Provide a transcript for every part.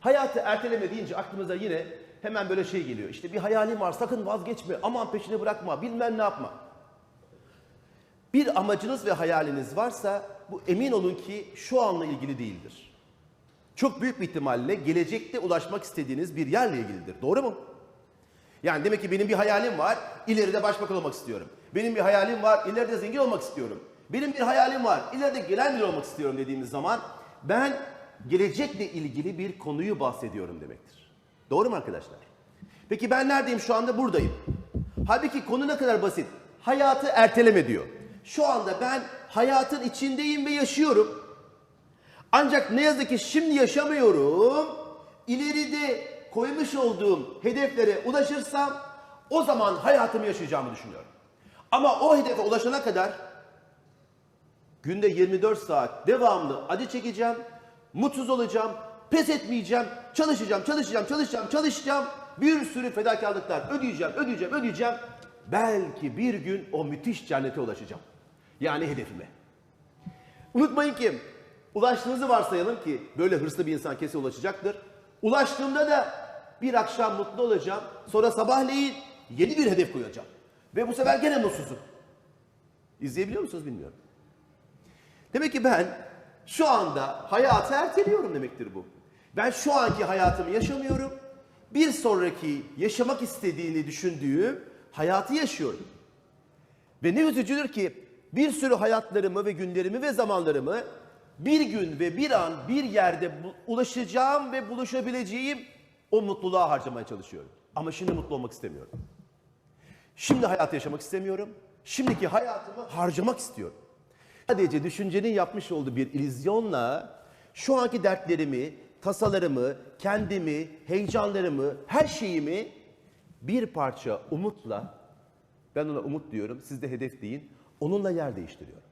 Hayatı erteleme deyince aklımıza yine hemen böyle şey geliyor. İşte bir hayalim var sakın vazgeçme aman peşini bırakma bilmem ne yapma. Bir amacınız ve hayaliniz varsa bu emin olun ki şu anla ilgili değildir. Çok büyük bir ihtimalle gelecekte ulaşmak istediğiniz bir yerle ilgilidir. Doğru mu? Yani demek ki benim bir hayalim var, ileride başbakan olmak istiyorum. Benim bir hayalim var, ileride zengin olmak istiyorum. Benim bir hayalim var, ileride gelen biri olmak istiyorum dediğimiz zaman ben gelecekle ilgili bir konuyu bahsediyorum demektir. Doğru mu arkadaşlar? Peki ben neredeyim şu anda? Buradayım. Halbuki konu ne kadar basit. Hayatı erteleme diyor. Şu anda ben hayatın içindeyim ve yaşıyorum. Ancak ne yazık ki şimdi yaşamıyorum. İleride koymuş olduğum hedeflere ulaşırsam o zaman hayatımı yaşayacağımı düşünüyorum. Ama o hedefe ulaşana kadar günde 24 saat devamlı acı çekeceğim, mutsuz olacağım, pes etmeyeceğim, çalışacağım, çalışacağım, çalışacağım, çalışacağım. Bir sürü fedakarlıklar ödeyeceğim, ödeyeceğim, ödeyeceğim. Belki bir gün o müthiş cennete ulaşacağım. Yani hedefime. Unutmayın ki ulaştığınızı varsayalım ki böyle hırslı bir insan kesin ulaşacaktır. Ulaştığımda da bir akşam mutlu olacağım. Sonra sabahleyin yeni bir hedef koyacağım. Ve bu sefer gene mutsuzum. İzleyebiliyor musunuz bilmiyorum. Demek ki ben şu anda hayatı erteliyorum demektir bu. Ben şu anki hayatımı yaşamıyorum. Bir sonraki yaşamak istediğini düşündüğüm hayatı yaşıyorum. Ve ne üzücüdür ki bir sürü hayatlarımı ve günlerimi ve zamanlarımı bir gün ve bir an bir yerde ulaşacağım ve buluşabileceğim o mutluluğa harcamaya çalışıyorum. Ama şimdi mutlu olmak istemiyorum. Şimdi hayatı yaşamak istemiyorum. Şimdiki hayatımı harcamak istiyorum. Sadece düşüncenin yapmış olduğu bir illüzyonla şu anki dertlerimi, tasalarımı, kendimi, heyecanlarımı, her şeyimi bir parça umutla, ben ona umut diyorum, siz de hedef deyin, onunla yer değiştiriyorum.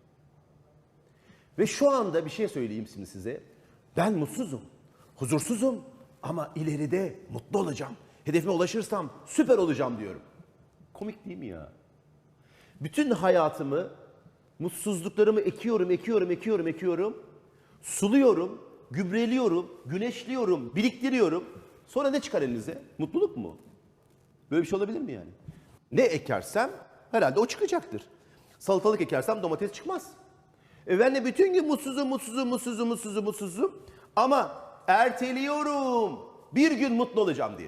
Ve şu anda bir şey söyleyeyim şimdi size. Ben mutsuzum, huzursuzum ama ileride mutlu olacağım. Hedefime ulaşırsam süper olacağım diyorum. Komik değil mi ya? Bütün hayatımı, mutsuzluklarımı ekiyorum, ekiyorum, ekiyorum, ekiyorum. Suluyorum, gübreliyorum, güneşliyorum, biriktiriyorum. Sonra ne çıkar elinize? Mutluluk mu? Böyle bir şey olabilir mi yani? Ne ekersem herhalde o çıkacaktır. Salatalık ekersem domates çıkmaz. E ben de bütün gün mutsuzum, mutsuzum, mutsuzum, mutsuzum, mutsuzum. Ama erteliyorum. Bir gün mutlu olacağım diye.